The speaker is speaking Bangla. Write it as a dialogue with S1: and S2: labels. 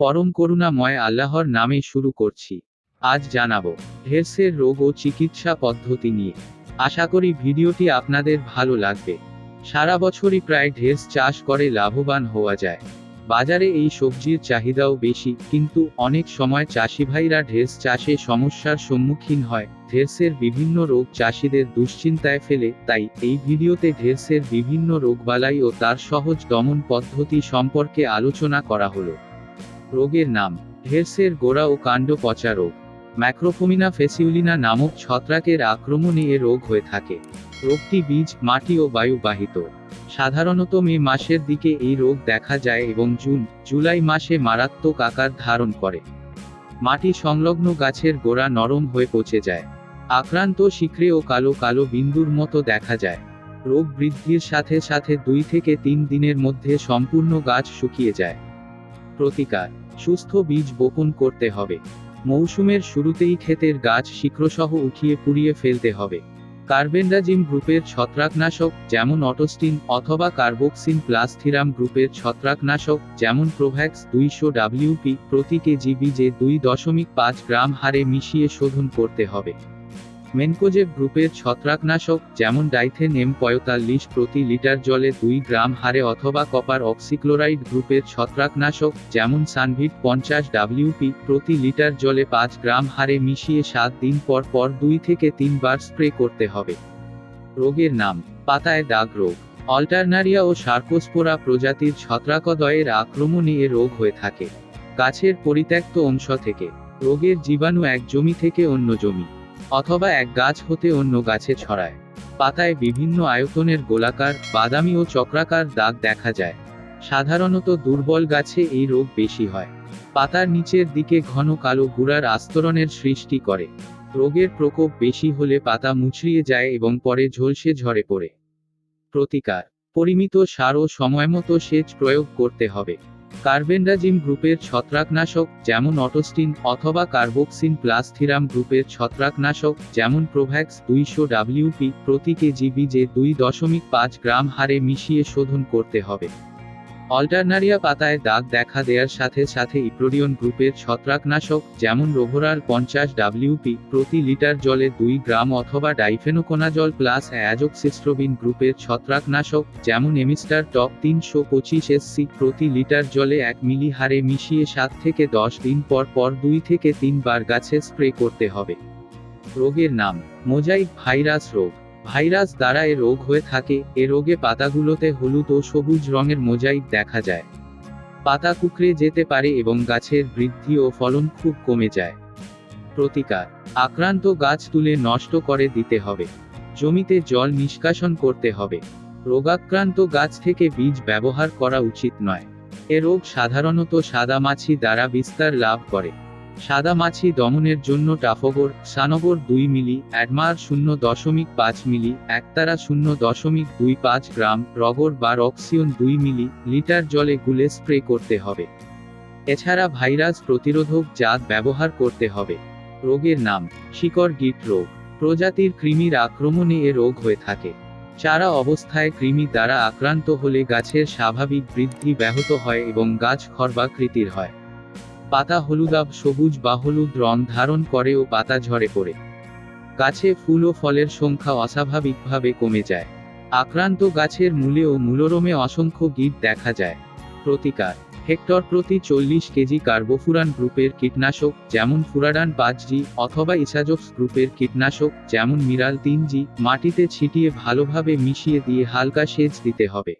S1: পরম করুণাময় আল্লাহর নামে শুরু করছি। আজ জানাব ঢের্সের রোগ ও চিকিৎসা পদ্ধতি নিয়ে। আশা করি ভিডিওটি আপনাদের ভালো লাগবে। সারা বছরই প্রায় ঢের্স চাষ করে লাভবান হওয়া যায়। বাজারে এই সবজির চাহিদাও বেশি, কিন্তু অনেক সময় চাষি ভাইরা ঢের্স চাষে সমস্যার সম্মুখীন হয় ঢের্সের বিভিন্ন রোগ চাষিদের দুশ্চিন্তায় ফেলে, তাই এই ভিডিওতে ঢের্সের বিভিন্ন রোগবালাই ও তার সহজ দমন পদ্ধতি সম্পর্কে আলোচনা করা হলো। রোগের নাম ঢের্সের গোড়া ও কাণ্ড পচা রোগ। ম্যাক্রোফোমিনা ফেসিউলিনা নামক ছত্রাকের আক্রমণে এ রোগ হয়ে থাকে। রোগটি বীজ, মাটি ও বায়ুবাহিত সাধারণত মে মাসের দিকে এই রোগ দেখা যায় এবং জুন, জুলাই মাসে মারাত্মক আকার ধারণ করে। মাটি সংলগ্ন গাছের গোড়া নরম হয়ে পচে যায়। আক্রান্ত শিখরে ও কালো কালো বিন্দুর মতো দেখা যায়। রোগ বৃদ্ধির সাথে সাথে দুই থেকে তিন দিনের মধ্যে সম্পূর্ণ গাছ শুকিয়ে যায়। প্রতিকার সুস্থ বীজ বপন করতে হবে। মৌসুমের শুরুতেই ক্ষেতের গাছ শিক্রসহ উঠিয়ে পুড়িয়ে ফেলতে হবে। কার্বেন্ডাজিম গ্রুপের ছত্রাকনাশক যেমন অটোস্টিন অথবা কার্বক্সিন প্লাস থিরাম গ্রুপের ছত্রাকনাশক যেমন প্রোভ্যাক্স দুইশো ডাব্লিউপি প্রতি কেজি বীজে দুই দশমিক পাঁচ গ্রাম হারে মিশিয়ে শোধন করতে হবে। মেনকোজেব গ্রুপের ছত্রাকনাশক, যেমন ডাইথেন এম পঁয়তাল্লিশ প্রতি লিটার জলে দুই গ্রাম হারে অথবা কপার অক্সিক্লোরাইড গ্রুপের ছত্রাকনাশক, যেমন সানভিট পঞ্চাশ ডাব্লিউপি প্রতি লিটার জলে পাঁচ গ্রাম হারে মিশিয়ে সাত দিন পর পর দুই থেকে তিনবার স্প্রে করতে হবে। রোগের নাম, পাতায় দাগ রোগ। অল্টারনারিয়া ও সার্কোস্পোরা প্রজাতির ছত্রাকদয়ের আক্রমণে এ রোগ হয়ে থাকে। গাছের পরিত্যক্ত অংশ থেকে। রোগের জীবাণু এক জমি থেকে অন্য জমি। অথবা এক গাছ হতে অন্য গাছে ছড়ায়। পাতায় বিভিন্ন আয়তনের গোলাকার, বাদামি ও চক্রাকার দাগ দেখা যায়। সাধারণত দুর্বল গাছে এই রোগ বেশি হয়। পাতার নিচের দিকে ঘন কালো গুড়ার আস্তরণের সৃষ্টি করে। রোগের প্রকোপ বেশি হলে পাতা মুচড়িয়ে যায় এবং পরে ঝলসে ঝরে পড়ে। প্রতিকার, পরিমিত সার ও সময়মতো সেচ প্রয়োগ করতে হবে। কার্বেন্ডাজিম গ্রুপের ছত্রাকনাশক যেমন অটোস্টিন অথবা কার্বক্সিন প্লাস থিরাম গ্রুপের ছত্রাকনাশক যেমন প্রোভ্যাক্স দুইশো ডাব্লিউপি প্রতি কেজি বীজে দুই দশমিক পাঁচ গ্রাম হারে মিশিয়ে শোধন করতে হবে। অল্টারনারিয়া পাতায় দাগ দেখা দেওয়ার সাথে সাথে ইপ্রোডিয়ন গ্রুপের ছত্রাকনাশক, যেমন রোভোরাল পঞ্চাশ ডাব্লিউপি প্রতি লিটার জলে দুই গ্রাম অথবা ডাইফেনোকোনাজল প্লাস অ্যাজোক্সিস্ট্রোবিন গ্রুপের ছত্রাকনাশক, যেমন এমিস্টার টপ তিনশো পঁচিশ এসসি প্রতি লিটার জলে এক মিলি হারে মিশিয়ে সাত থেকে দশ দিন পর পর দুই থেকে তিনবার গাছে স্প্রে করতে হবে। রোগের নাম, মোজাইক ভাইরাস রোগ। ভাইরাস দ্বারা এ রোগ হয়ে থাকে, এ রোগে পাতাগুলোতে হলুদ ও সবুজ রঙের মোজাইক দেখা যায়। পাতা কুকড়ে যেতে পারে এবং গাছের বৃদ্ধি ও ফলন খুব কমে যায়। প্রতিকার, আক্রান্ত গাছ তুলে নষ্ট করে দিতে হবে। জমিতে জল নিষ্কাশন করতে হবে। রোগাক্রান্ত গাছ থেকে বীজ ব্যবহার করা উচিত নয়। এ রোগ সাধারণত সাদা মাছি দ্বারা বিস্তার লাভ করে। সাদা মাছি দমনের জন্য টাফগর সানগর দুই মিলি, অ্যাডমার শূন্য দশমিক পাঁচ মিলি, একতারা শূন্য দশমিক দুই পাঁচ গ্রাম রগর বা রক্সিয়ন দুই মিলি, লিটার জলে গুলে স্প্রে করতে হবে। এছাড়া ভাইরাস প্রতিরোধক জাত ব্যবহার করতে হবে। রোগের নাম, শিকড় গিট রোগ। প্রজাতির কৃমির আক্রমণে এ রোগ হয়ে থাকে। চারা অবস্থায় কৃমি দ্বারা আক্রান্ত হলে গাছের স্বাভাবিক বৃদ্ধি ব্যাহত হয় এবং গাছ খর্বাকৃতির হয়। পাতা হলুদাভ সবুজ বা হলুদ রং ধারণ করে ও পাতা ঝরে পড়ে। গাছে ফুল ও ফলের সংখ্যা অস্বাভাবিকভাবে কমে যায়। আক্রান্ত গাছের মূলে ও মূলরমে অসংখ্য গিট দেখা যায়। প্রতিকার, হেক্টর প্রতি চল্লিশ কেজি কার্বোফুরান গ্রুপের কীটনাশক যেমন ফুরাডান পাঁচ জি অথবা ইসাজক্স গ্রুপের কীটনাশক যেমন মিরাল তিন জি মাটিতে ছিটিয়ে ভালোভাবে মিশিয়ে দিয়ে হালকা সেচ দিতে হবে।